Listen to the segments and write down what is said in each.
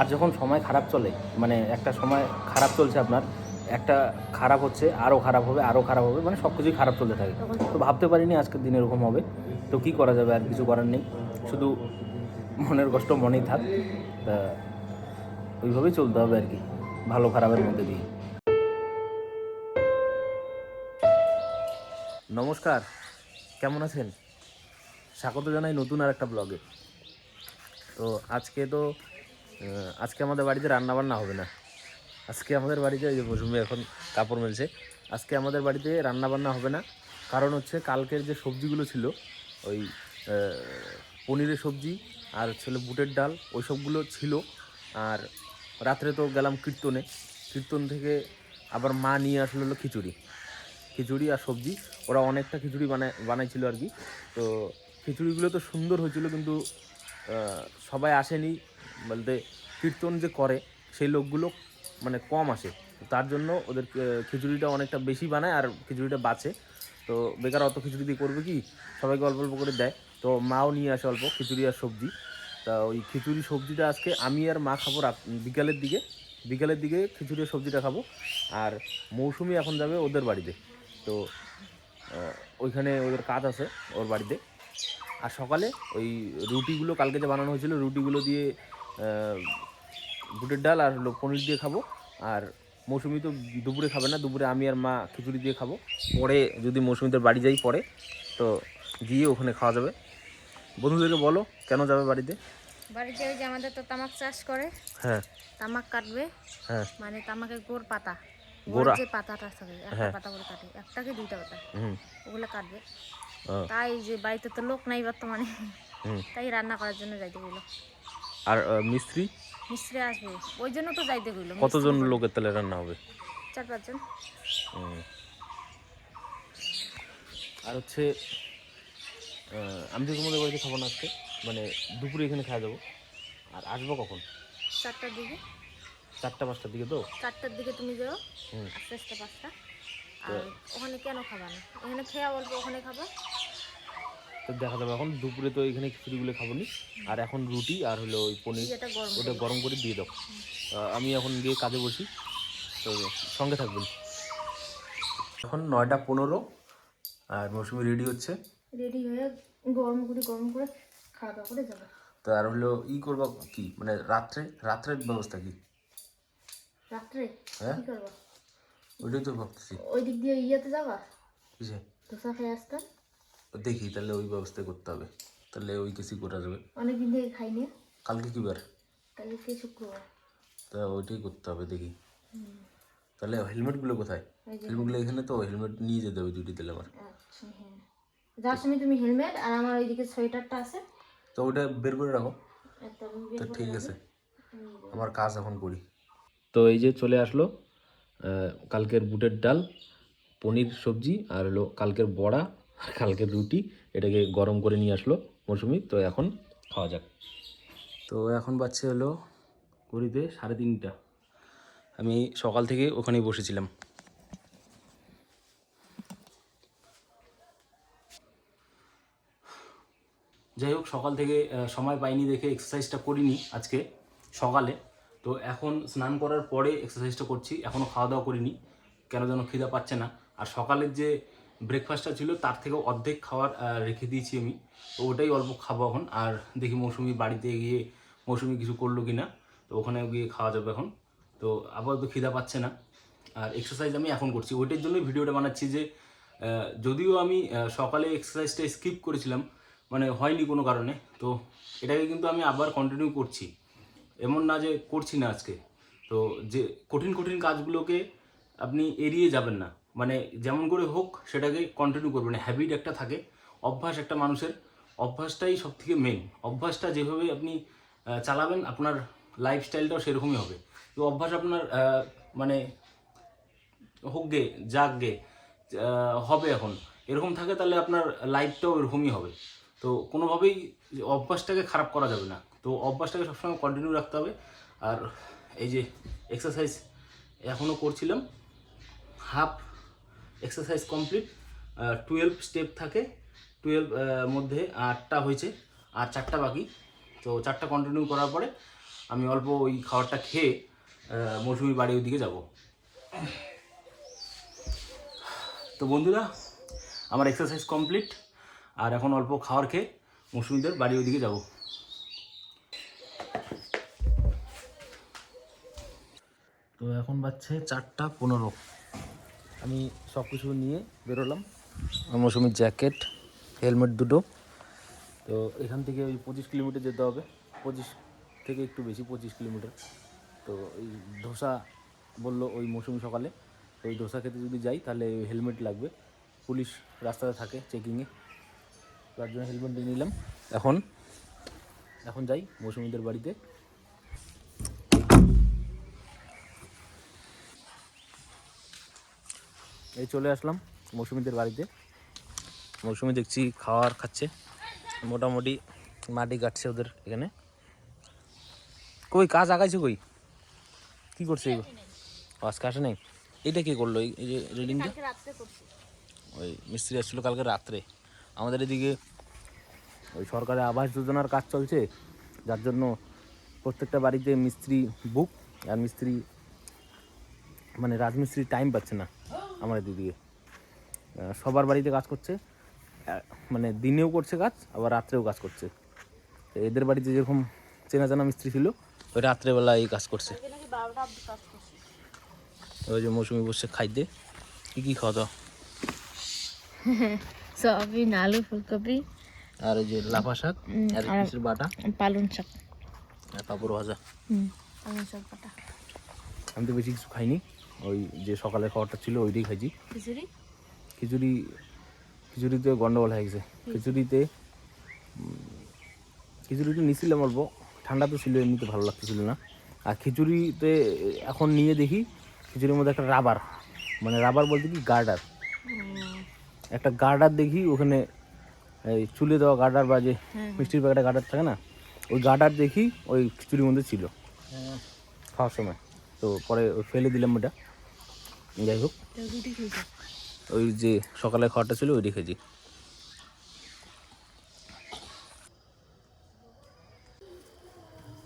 আর যখন সময় খারাপ চলে মানে একটা সময় খারাপ চলছে আপনার একটা খারাপ হচ্ছে আরও খারাপ হবে আরও খারাপ হবে মানে সব কিছুই খারাপ চলতে থাকে। তো ভাবতে পারিনি আজকের দিন এরকম হবে। তো কি করা যাবে আর কিছু করার নেই। শুধু মনের কষ্ট মনেই থাক। তা ওইভাবেই চলতে হবে আর কি ভালো খারাপের মধ্যে দিয়ে। নমস্কার কেমন আছেন? স্বাগত জানাই নতুন আর একটা ব্লগে তো আজকে তো আজকে আমাদের বাড়িতে রান্না বান্না হবে না। আজকে আমাদের বাড়িতে ওই যে মৌসুমি এখন কাপড় মেলছে। আজকে আমাদের বাড়িতে রান্না বান্না হবে না। কারণ হচ্ছে কালকের যে সবজিগুলো ছিল, ওই পনিরের সবজি আর ছিল বুটের ডাল, ওই সবগুলো ছিল। আর রাত্রে তো গেলাম কীর্তনে। কীর্তন থেকে আবার মা নিয়ে আসলো হলো খিচুড়ি। খিচুড়ি আর সবজি, ওরা অনেকটা খিচুড়ি বানায়, বানাইছিল আর কি। তো খিচুড়িগুলো তো সুন্দর হয়েছিল কিন্তু সবাই আসেনি। বলতে কীর্তন যে করে, সেই লোকগুলো মানে কম আসে। তার জন্য ওদের খিচুড়িটা অনেকটা বেশি বানায় আর খিচুড়িটা বাঁচে। তো বেকার অত খিচুড়ি দিয়ে করবে কি? সবাইকে অল্প অল্প করে দেয়। তো মাও নিয়ে আসে অল্প খিচুড়ি আর সবজি। তা ওই খিচুড়ি সবজিটা আজকে আমি আর মা খাব বিকালের দিকে। বিকালের দিকে খিচুড়ি সবজিটা খাব। আর মৌসুমি এখন যাবে ওদের বাড়িতে। তো ওইখানে ওদের কাজ আছে ওর বাড়িতে। আর সকালে ওই রুটিগুলো কালকে যে বানানো হয়েছিল, রুটিগুলো দিয়ে বুটের ডাল আর হলো পনির দিয়ে খাব। আর মৌসুমি তো দুপুরে খাবে না দুপুরে আমি আর মা খিচুড়ি দিয়ে খাব। পরে যদি মৌসুমিদের বাড়ি যাই পরে তো গিয়ে ওখানে খাওয়া যাবে। বন্ধুদেরকে বলো কেন যাবে বাড়িতে? বাড়িতে ওই যে আমাদের তো তামাক চাষ করে। হ্যাঁ। তামাক কাটবে। হ্যাঁ। মানে তামাকের গোড় পাতা। গোড়া? যে পাতাটা থাকে একটা হ্যাঁ। পাতা করে কাটে একটা কি দুইটা পাতা। হুম। ওগুলো কাটবে। তাই যে বাড়িতে তো লোক নাই বর্তমানে। তাই রান্না করার জন্য যাইতে গেলো আর মিস্ত্রি? মিস্ত্রি আসবে। ওই জন্য তো যাইতে গেলো কতজন লোকের তাহলে রান্না হবে? চার পাঁচজন। আর হচ্ছে আমি তো তোমাদের বাড়িতে খাব না আজকে মানে দুপুরে এখানে খাওয়া যাব। আর আসব কখন? চারটার দিকে। চারটা পাঁচটার দিকে তো? চারটার দিকে তুমি যাও আস্তে আস্তে পাঁচটা। আর ওখানে কেন খাবা না? এখানে খেয়া অল্প ওখানে খাবা। তো দেখা যাবে এখন। দুপুরে তো এখানে খিচুড়িগুলো খাব নি আর এখন রুটি আর হলো ওই পনির। ওটা গরম করে দিয়ে দাও। আমি এখন গিয়ে কাজে বসি। তো সঙ্গে থাকবেন এখন নয়টা পনেরো আর মৌসুমি রেডি হচ্ছে। রেডি হয়ে গরম করে গরম করে খাওয়া দাওয়া করে যাবে। তো আর হলো ই করবা কি? মানে রাত্রে? রাত্রের ব্যবস্থা কি? রাত্রে? হ্যাঁ? কি করবা? ওইটাই তো ভাবতেছি। ওই দিক দিয়ে ইয়েতে যাবা? কিসে? ধোসা খেয়ে আসতাম দেখি তাহলে ওই ব্যবস্থা করতে হবে। তাহলে ওই কিছু করা যাবে। অনেকদিন থেকে খাইনি। কালকে কি বার? কালকে শুক্রবার। তা ওইটাই করতে হবে দেখি। তাহলে হেলমেটগুলো কোথায়? হেলমেটগুলো এখানে তো হেলমেট নিয়ে যেতে হবে দুটি দিলে আমার আচ্ছা হ্যাঁ। যার সময় তুমি হেলমেট আর আমার ওইদিকে সোয়েটারটা আছে। তো ওইটা বের করে রাখো। তো ঠিক আছে। আমার কাজ এখন করি। তো এই যে চলে আসলো কালকের বুটের ডাল পনির সবজি আর হলো কালকের বড়া। আর কালকের রুটি এটাকে গরম করে নিয়ে আসলো মৌসুমি। তো এখন খাওয়া যাক। তো এখন বাচ্চা হলো ঘড়িতে সাড়ে তিনটা। আমি সকাল থেকে ওখানেই বসেছিলাম। যাই হোক, সকাল থেকে সময় পাইনি দেখে এক্সারসাইজটা করিনি আজকে সকালে। তো এখন স্নান করার পরে এক্সারসাইজটা করছি এখনও খাওয়া দাওয়া করিনি। কেন যেন খিদা পাচ্ছে না। আর সকালের যে ব্রেকফাস্টটা ছিল, তার থেকেও অর্ধেক খাবার রেখে দিয়েছি আমি। তো ওটাই অল্প খাব এখন। আর দেখি মৌসুমি বাড়িতে গিয়ে মৌসুমি কিছু করল কি না তো ওখানে গিয়ে খাওয়া যাবে এখন। তো আপাতত খিদা পাচ্ছে না। আর এক্সারসাইজ আমি এখন করছি। ওইটার জন্যই ভিডিওটা বানাচ্ছি যে যদিও আমি সকালে এক্সারসাইজটা স্কিপ করেছিলাম মানে হয়নি কোনো কারণে। তো এটাকে কিন্তু আমি আবার কন্টিনিউ করছি। এমন না যে করছি না আজকে। তো যে কঠিন কঠিন কাজগুলোকে আপনি এড়িয়ে যাবেন না। মানে যেমন করে হোক সেটাকে কন্টিনিউ করবে। মানে হ্যাবিট একটা থাকে, অভ্যাস একটা মানুষের। অভ্যাসটাই সব থেকে মেন অভ্যাসটা যেভাবে আপনি চালাবেন, আপনার লাইফস্টাইলটাও সেরকমই হবে। তো অভ্যাস আপনার মানে হোক গে যাক গে হবে এখন। এরকম থাকে তাহলে আপনার লাইফটাও এরকমই হবে। তো কোনোভাবেই অভ্যাসটাকে খারাপ করা যাবে না। তো অভ্যাসটাকে সবসময় কন্টিনিউ রাখতে হবে। আর এই যে এক্সারসাইজ এখনও করছিলাম half exercise complete twelve step থাকে টুয়েলভ মধ্যে আটটা হয়েছে, আর চারটা বাকি। তো চারটা কন্টিনিউ করার পরে আমি অল্প ওই খাবারটা খেয়ে মৌসুমি বাড়ি ওইদিকে যাব। তো বন্ধুরা, আমার এক্সারসাইজ কমপ্লিট আর এখন অল্প খাবার খেয়ে মৌসুমিদের বাড়ি ওইদিকে যাব। তো এখন বাজছে চারটা পনেরো। আমি সব কিছু নিয়ে বেরোলাম। মৌসুমির জ্যাকেট, হেলমেট দুটো। তো এখান থেকে ওই পঁচিশ কিলোমিটার যেতে হবে। পঁচিশ থেকে একটু বেশি পঁচিশ কিলোমিটার। তো এই ধোসা বলল ওই মৌসুমি সকালে। ওই ধোসা খেতে যদি যাই, তাহলে ওই হেলমেট লাগবে। পুলিশ রাস্তাতে থাকে চেকিংয়ে তার জন্য হেলমেট নিয়ে নিলাম। এখন এখন যাই মৌসুমিদের বাড়িতে। এই চলে আসলাম মৌসুমিদের বাড়িতে। মৌসুমি দেখছি খাওয়ার খাচ্ছে। মোটামুটি মাটি কাটছে ওদের এখানে। কই কাজ আগাইছে কই? কি করছে এগুলো কাজ কাটে নাই? এটা কি করল? এই যে রেলিংটা ওই মিস্ত্রি আসছিল কালকে রাত্রে। আমাদের এদিকে ওই সরকারের আবাস যোজনার কাজ চলছে। যার জন্য প্রত্যেকটা বাড়িতে মিস্ত্রি বুক। আর মিস্ত্রি মানে রাজমিস্ত্রি টাইম পাচ্ছে না। আমাদের দিদিকে সবার বাড়িতে কাজ করছে। মানে দিনেও করছে কাজ আবার রাত্রেও কাজ করছে। তো এদের বাড়িতে যেরকম চেনা জানা মিস্ত্রি ছিল ওই রাত্রেবেলা এই কাজ করছে। ওই যে মৌসুমি বসে খাইতে। কি কি খাওয়া দাওয়া সয়াবিন আলু ফুলকপি। আর এই যে লাফা শাক আর কিসের বাটা? পালং শাক। আর পাপড় ভাজা। হুম পালং শাক পাতা আমি তো বেশি কিছু খাইনি। ওই যে সকালের খাবারটা ছিল ওইটাই খাইছি। খিচুড়ি? খিচুড়ি খিচুড়িতে গন্ডগোল হয়ে গেছে। খিচুড়িতে খিচুড়িটা নিছিলাম অল্প। ঠান্ডা তো ছিল এমনিতে ভালো লাগতেছিল না। আর খিচুড়িতে এখন নিয়ে দেখি খিচুড়ির মধ্যে একটা রাবার। মানে রাবার বলতে কি? গার্ডার। একটা গার্ডার দেখি ওখানে এই চুলে দেওয়া গার্ডার বা যে মিষ্টির প্যাকেটে গার্ডার থাকে না ওই গার্ডার দেখি ওই খিচুড়ির মধ্যে ছিল। খাওয়ার সময়। তো পরে ফেলে দিলাম ওটা। যাই হোক। ওই যে সকালে খাওয়াটা ছিল ওই রেখেছি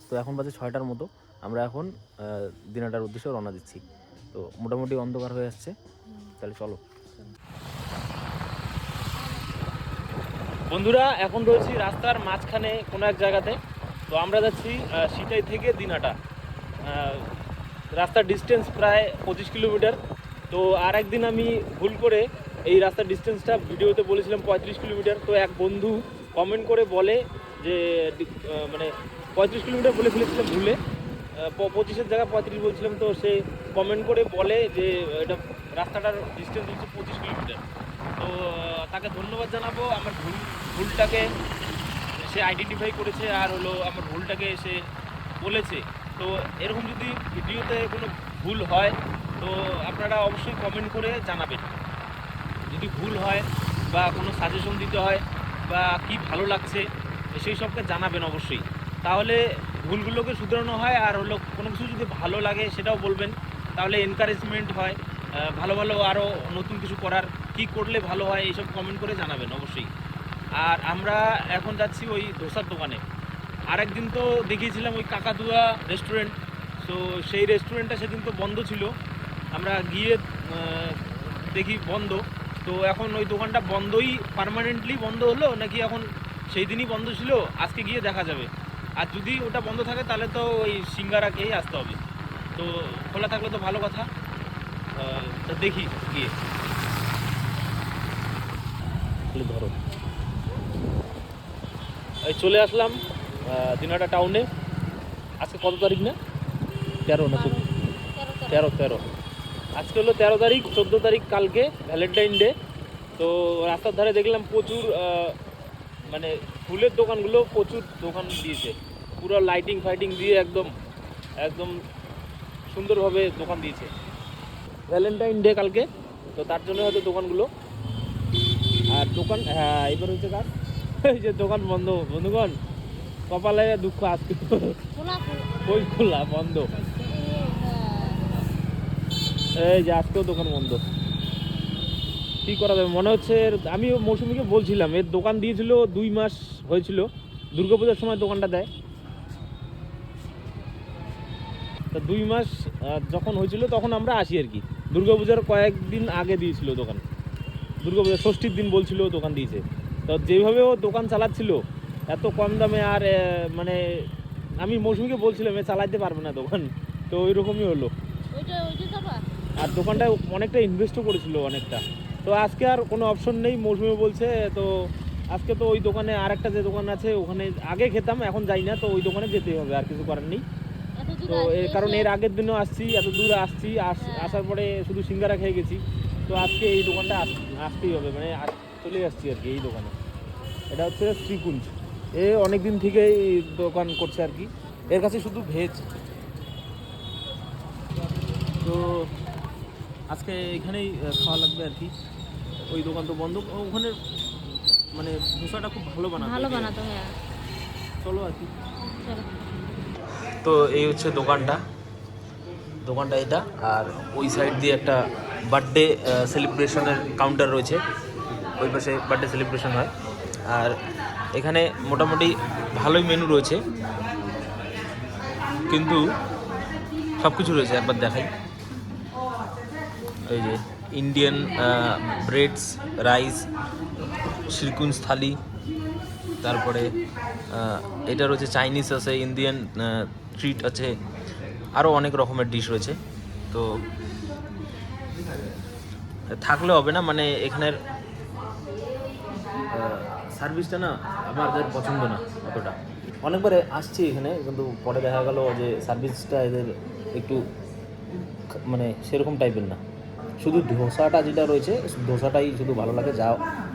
তো এখন বাজে ছয়টার মতো। আমরা এখন দিনাটার উদ্দেশ্যে রওনা দিচ্ছি। তো মোটামুটি অন্ধকার হয়ে আসছে। তাহলে চলো। বন্ধুরা, এখন রয়েছি রাস্তার মাঝখানে কোনো এক জায়গাতে। তো আমরা যাচ্ছি সিটাই থেকে দিনাটা। রাস্তার ডিস্টেন্স প্রায় পঁচিশ কিলোমিটার। তো আর একদিন আমি ভুল করে এই রাস্তার ডিস্টেন্সটা ভিডিওতে বলেছিলাম পঁয়ত্রিশ কিলোমিটার। তো এক বন্ধু কমেন্ট করে বলে যে মানে পঁয়ত্রিশ কিলোমিটার বলে ফেলেছিলাম ভুলে। পঁচিশের জায়গায় পঁয়ত্রিশ বলছিলাম, তো সে কমেন্ট করে বলে যে, এটা রাস্তাটার ডিস্টেন্স হচ্ছে পঁচিশ কিলোমিটার। তো তাকে ধন্যবাদ জানাব আমার ভুল, ভুলটাকে। সে আইডেন্টিফাই করেছে আর হলো আমার ভুলটাকে সে বলেছে। তো এরকম যদি ভিডিওতে কোনো ভুল হয় তো আপনারা অবশ্যই কমেন্ট করে জানাবেন। যদি ভুল হয় বা কোনো সাজেশন দিতে হয় বা কি ভালো লাগছে, সেই সবকে জানাবেন অবশ্যই। তাহলে ভুলগুলোকে শুধরানো হয় আর হলো কোনো কিছু যদি ভালো লাগে সেটাও বলবেন। তাহলে এনকারেজমেন্ট হয় ভালো ভালো আরও নতুন কিছু করার, কি করলে ভালো হয় এইসব কমেন্ট করে জানাবেন অবশ্যই। আর আমরা এখন যাচ্ছি ওই ধোসার দোকানে। আর একদিন তো দেখিয়েছিলাম ওই কাকাতুয়া রেস্টুরেন্ট তো সেই রেস্টুরেন্টটা সেদিন তো বন্ধ ছিল। আমরা গিয়ে দেখি বন্ধ। তো এখন ওই দোকানটা বন্ধই পার্মানেন্টলি বন্ধ হলো নাকি এখন সেই দিনই বন্ধ ছিল? আজকে গিয়ে দেখা যাবে। আর যদি ওটা বন্ধ থাকে তাহলে তো ওই সিঙ্গারা খেয়েই আসতে হবে। তো খোলা থাকলে তো ভালো কথা। তো দেখি গিয়ে। ধরো। এই চলে আসলাম দিনাটা টাউনে আজকে কত তারিখ না? তেরো না চোদ্দ? তেরো তেরো। আজকে হলো তেরো তারিখ চোদ্দ তারিখ কালকে ভ্যালেন্টাইন ডে তো রাস্তার ধারে দেখলাম প্রচুর মানে ফুলের দোকানগুলো প্রচুর দোকান দিয়েছে। পুরো লাইটিং ফাইটিং দিয়ে একদম একদম সুন্দরভাবে দোকান দিয়েছে। ভ্যালেন্টাইন ডে কালকে তো তার জন্য হয়তো দোকানগুলো। আর দোকান হ্যাঁ এবার হচ্ছে কার? এই যে দোকান বন্ধ বন্ধুগণ কপালে দুঃখ আজকে। খোলা। ওই খোলা বন্ধ। এই যে আজকেও দোকান বন্ধ। কি করা যাবে? মনে হচ্ছে আমি মৌসুমিকে বলছিলাম, এর দোকান দিয়েছিল, দুই মাস হয়েছিল। দুর্গাপূজার সময় দোকানটা দেয়। তা দুই মাস যখন হয়েছিল, তখন আমরা আসি আর কি। দুর্গাপূজার কয়েকদিন আগে দিয়েছিল দোকান। দুর্গাপূজা ষষ্ঠীর দিন বলছিল দোকান দিয়েছে। তো যেভাবে ও দোকান চালাচ্ছিল, এত কম দামে আর মানে আমি মৌসুমিকে বলছিলাম, এ চালাইতে পারবে না দোকান। তো ওই রকমই হলো। আর দোকানটায় অনেকটা ইনভেস্টও করেছিল অনেকটা। তো আজকে আর কোনো অপশন নেই মৌসুমি বলছে তো আজকে তো ওই দোকানে আর একটা যে দোকান আছে ওখানে আগে খেতাম এখন যাই না তো ওই দোকানে যেতেই হবে আর কিছু করার নেই। তো এর কারণ এর আগের দিনও আসছি এত দূর আসছি আস- আসার পরে শুধু সিঙ্গারা খেয়ে গেছি। তো আজকে এই দোকানটা আস- আসতেই হবে মানে চলে আসছি আর কি এই দোকানে। এটা হচ্ছে শ্রীকুঞ্জ। এ অনেক দিন থেকেই দোকান করছে আর কি। এর কাছে শুধু ভেজ তো আজকে এখানেই খাওয়া লাগবে আর কি। ওই দোকান তো বন্ধ। ওখানে মানে ধোসাটা খুব ভালো বানাতো। ভালো বানাতো হ্যাঁ। চলো আর কি। তো এই হচ্ছে দোকানটা। দোকানটা এটা। আর ওই সাইড দিয়ে একটা বার্থডে সেলিব্রেশনের কাউন্টার রয়েছে। ওই পাশে বার্থডে সেলিব্রেশন হয়। আর এখানে মোটামুটি ভালোই মেনু রয়েছে। কিন্তু সব কিছু রয়েছে একবার দেখাই। এই যে Indian breads rice Shrikunja thali তারপরে এটা রয়েছে চাইনিজ আছে ইন্ডিয়ান ট্রিট আছে আরও অনেক রকমের ডিশ রয়েছে। তো, থাকলে হবে না মানে এখানের সার্ভিসটা না আমাদের পছন্দ না অতটা। অনেকবারে আসছি এখানে, কিন্তু পরে দেখা গেল যে সার্ভিসটা এদের একটু মানে সেরকম টাইপের না। শুধু ধোসাটা যেটা রয়েছে, ধোসাটাই শুধু ভালো লাগে, যা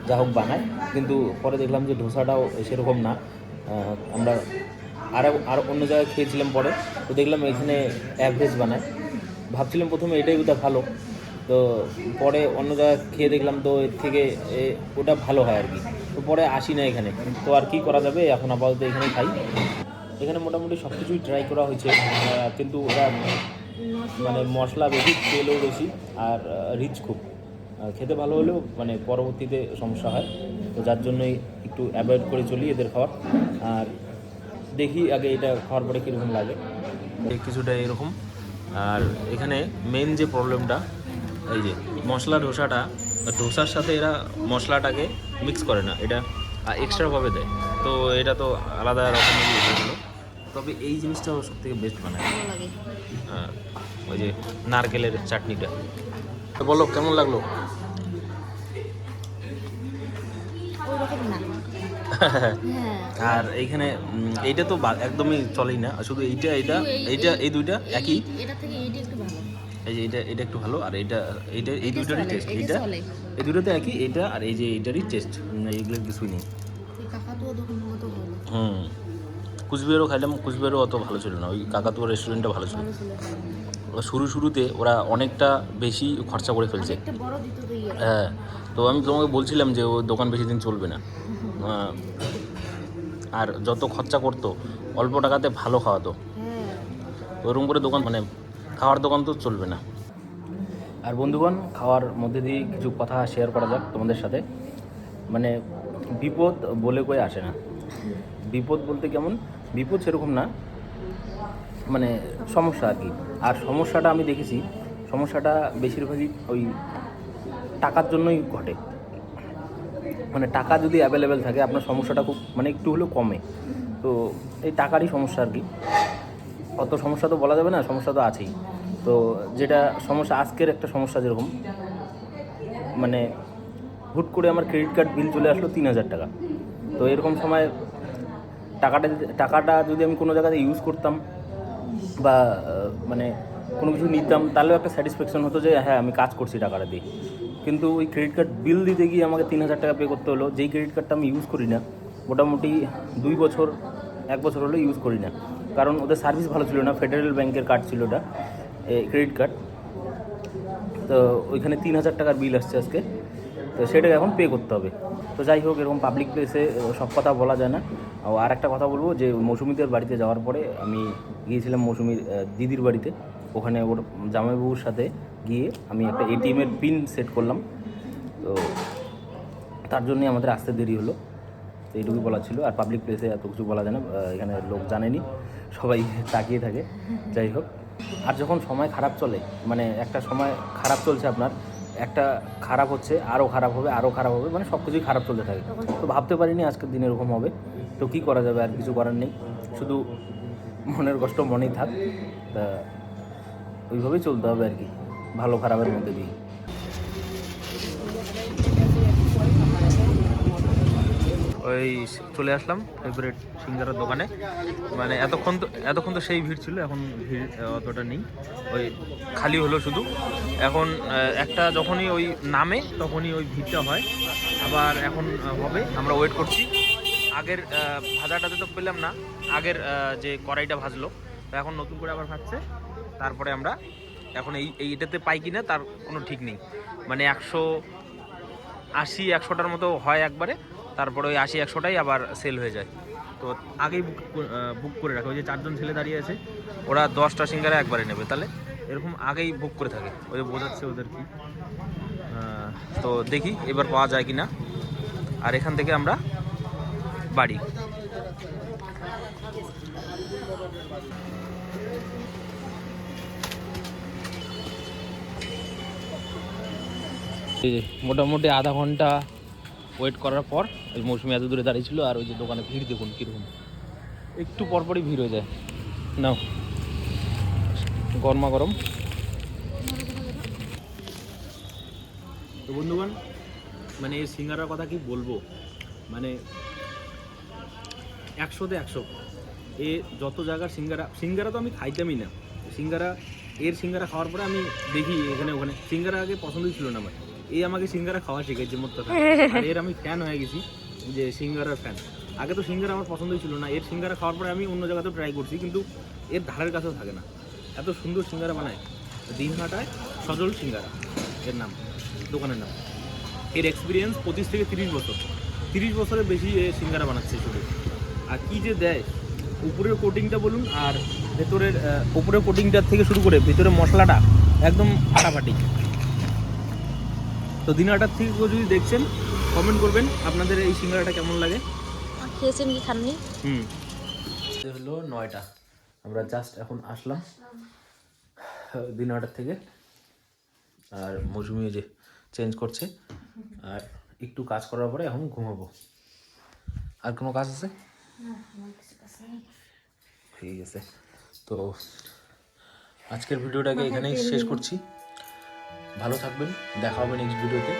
যা হোক বানায়। কিন্তু পরে দেখলাম যে ধোসাটাও সেরকম না। আমরা আর আর অন্য জায়গায় খেয়েছিলাম পরে। তো দেখলাম এখানে অ্যাভারেজ বানায়। ভাবছিলাম প্রথমে এটাই ওটা ভালো। তো পরে অন্য জায়গায় খেয়ে দেখলাম তো এর থেকে ওটা ভালো হয় আর কি। তো পরে আসি না এখানে। তো আর কি করা যাবে? এখন আপাতত এখানে খাই। এখানে মোটামুটি সব কিছুই ট্রাই করা হয়েছে। কিন্তু ওরা মানে মশলা বেশি, তেলও বেশি, আর রিচ খুব। খেতে ভালো হলেও মানে পরবর্তীতে সমস্যা হয়। তো যার জন্যই একটু অ্যাভয়েড করে চলি এদের খাওয়ার। আর দেখি আগে এটা খাওয়ার পরে কীরকম লাগে। কিছুটা এরকম। আর এখানে মেন যে প্রবলেমটা এই যে মশলা ধোসাটা, ধোসার সাথে এরা মশলাটাকে মিক্স করে না। এটা এক্সট্রাভাবে দেয়। তো এটা তো আলাদা রকমের তবে এই জিনিসটা সব থেকে বেস্ট বানায় লাগে। হ্যাঁ, ওই যে নারকেলের চাটনিটা। তো বলো কেমন লাগল? ওই রকম না। হ্যাঁ আর এইখানে এইটা তো বা- একদমই চলেই না। শুধু এইটা এইটা এইটা এই দুইটা একই? এই- এটা এইটা একটু ভালো। এই যে এটা এটা একটু ভালো আর এইটা এইটা এই এটা দুইটারই টেস্ট এটা এইটা এই দুটোতে একই এইটা আর এই যে এইটারই টেস্ট এইগুলো কিছুই নেই। হুম। কুচবিহারও খাইলাম কুচবিহারও অত ভালো ছিল না। ওই কাকাতুয়া রেস্টুরেন্টটা ভালো ছিল। শুরু শুরুতে ওরা অনেকটা বেশি খরচা করে ফেলছে। একটা বড় দিত তো ইয়ে। হ্যাঁ তো আমি তোমাকে বলছিলাম যে ও দোকান বেশি দিন চলবে না। আর যত খরচা করতো অল্প টাকাতে ভালো খাওয়াতো। হ্যাঁ। ওরকম করে দোকান মানে খাওয়ার দোকান তো চলবে না। আর বন্ধুগণ খাওয়ার মধ্যে দিয়ে কিছু কথা শেয়ার করা যাক তোমাদের সাথে। মানে বিপদ বলে কয়ে আসে না। বিপদ বলতে কেমন? বিপদ সেরকম না। মানে সমস্যা আর কি। আর সমস্যাটা আমি দেখেছি, সমস্যাটা বেশিরভাগই ওই টাকার জন্যই ঘটে। মানে টাকা যদি অ্যাভেলেবেল থাকে, আপনার সমস্যাটা খুব মানে একটু হলেও কমে। তো এই টাকারই সমস্যা আর কি। অত সমস্যা তো বলা যাবে না, সমস্যা তো আছেই। তো যেটা সমস্যা, আজকের একটা সমস্যা যেরকম মানে হুট করে আমার ক্রেডিট কার্ড বিল চলে আসলো তিন হাজার টাকা। তো এরকম সময় টাকাটা টাকাটা যদি আমি কোনো জায়গাতে ইউজ করতাম বা মানে কোনো কিছু নিতাম, তাহলেও একটা স্যাটিসফ্যাকশন হতো যে হ্যাঁ আমি কাজ করছি টাকাটা দিয়ে। কিন্তু ওই ক্রেডিট কার্ড বিল দিতে গিয়ে আমাকে তিন হাজার টাকা পে করতে হলো। যেই ক্রেডিট কার্ডটা আমি ইউজ করি না, মোটামুটি দুই বছর, এক বছর হলো ইউজ করি না। কারণ ওদের সার্ভিস ভালো ছিল না ফেডারেল ব্যাংকের কার্ড ছিল ওটা ক্রেডিট কার্ড তো ওইখানে তিন হাজার টাকার বিল আসছে আজকে। তো সেটাকে এখন পে করতে হবে। তো যাই হোক, এরকম পাবলিক প্লেসে সব কথা বলা যায় না। আর একটা কথা বলব যে, মৌসুমিদের বাড়িতে যাওয়ার পরে আমি গিয়েছিলাম মৌসুমির দিদির বাড়িতে। ওখানে ওর জামাইবাবুর সাথে গিয়ে আমি একটা এটিএমের পিন সেট করলাম। তো তার জন্যই আমাদের আসতে দেরি হলো। তো এইটুকুই বলা ছিল। আর পাবলিক প্লেসে এত কিছু বলা যায় না। এখানে লোক জানেনি। সবাই তাকিয়ে থাকে। যাই হোক। আর যখন সময় খারাপ চলে মানে একটা সময় খারাপ চলছে আপনার একটা খারাপ হচ্ছে আরও খারাপ হবে আরও খারাপ হবে মানে সব কিছুই খারাপ চলতে থাকে। তো ভাবতে পারিনি আজকের দিন এরকম হবে। তো কী করা যাবে আর কিছু করার নেই। শুধু মনের কষ্ট মনেই থাক। তা ওইভাবেই চলতে হবে আর কি ভালো খারাপের মধ্যে দিয়ে। ওই চলে আসলাম ফেভারিট সিঙ্গারের দোকানে। মানে এতক্ষণ তো এতক্ষণ তো সেই ভিড় ছিল, এখন ভিড় অতটা নেই। ওই খালি হলো শুধু। এখন একটা যখনই ওই নামে, তখনই ওই ভিড়টা হয়। আবার এখন হবে। আমরা ওয়েট করছি। আগের ভাজাটাতে তো পেলাম না। আগের যে কড়াইটা ভাজলো, তো এখন নতুন করে আবার ভাজছে। তারপরে আমরা এখন এই এইটাতে পাই কি না তার কোনো ঠিক নেই। মানে একশো আশি, একশোটার মতো হয় একবারে। তারপরে ওই আশি, একশোটাই আবার সেল হয়ে যায়। তো আগেই বুক বুক করে রাখে। ওই যে চারজন ছেলে দাঁড়িয়ে আছে, ওরা দশটা সিঙ্গারা একবারে নেবে। তাহলে এরকম আগেই বুক করে থাকে। ওই বোঝাচ্ছে ওদের কি। তো দেখি এবার পাওয়া যায় কি না আর এখান থেকে আমরা বাড়ি। মোটামুটি আধা ঘণ্টা ওয়েট করার পর ওই মৌসুমি এত দূরে দাঁড়িয়েছিল আর ওই যে দোকানে ভিড় দেখুন কীরকম। একটু পরপরই ভিড় হয়ে যায়। নাও। গরমা গরম। তো বন্ধুগণ মানে এই সিঙ্গারার কথা কি বলব? মানে একশোতে একশো। এ যত জায়গার সিঙ্গারা সিঙ্গারা তো আমি খাইতামই না। সিঙ্গারা, এর সিঙ্গারা খাওয়ার পরে আমি দেখি এখানে, ওখানে। সিঙ্গারা আগে পছন্দই ছিল না আমার। এই আমাকে সিঙ্গারা খাওয়া শিখেছে মোট কথা আর এর আমি ফ্যান হয়ে গেছি যে সিঙ্গারার ফ্যান আগে তো সিঙ্গারা আমার পছন্দই ছিল না। এর সিঙ্গারা খাওয়ার পরে আমি অন্য জায়গাতেও ট্রাই করছি কিন্তু এর ধারের কাছেও থাকে না। এত সুন্দর সিঙ্গারা বানায়। দিনহাটায় সজল সিঙ্গারা এর নাম দোকানের নাম। এর এক্সপিরিয়েন্স পঁচিশ থেকে তিরিশ বছর। তিরিশ বছরের বেশি এ সিঙ্গারা বানাচ্ছে শুধু। আর কী যে দেয় উপরের কোটিংটা বলুন আর ভেতরের উপরের কোটিংটার থেকে শুরু করে ভেতরের মশলাটা একদম ফাটাফাটি। তো দিনাটার থেকে যদি দেখছেন কমেন্ট করবেন আপনাদের এই সিঙ্গারাটা কেমন লাগে? খেয়েছেন কি খাননি? হুম। হলো নয়টা। আমরা জাস্ট এখন আসলাম দিন নয়টার থেকে। আর মৌসুমি যে চেঞ্জ করছে। আর একটু কাজ করার পরে এখন ঘুমাবো। আর কোনো কাজ আছে? ঠিক আছে। তো আজকের ভিডিওটাকে এখানেই শেষ করছি। ভালো থাকবেন দেখা হবে নেক্সট ভিডিওতে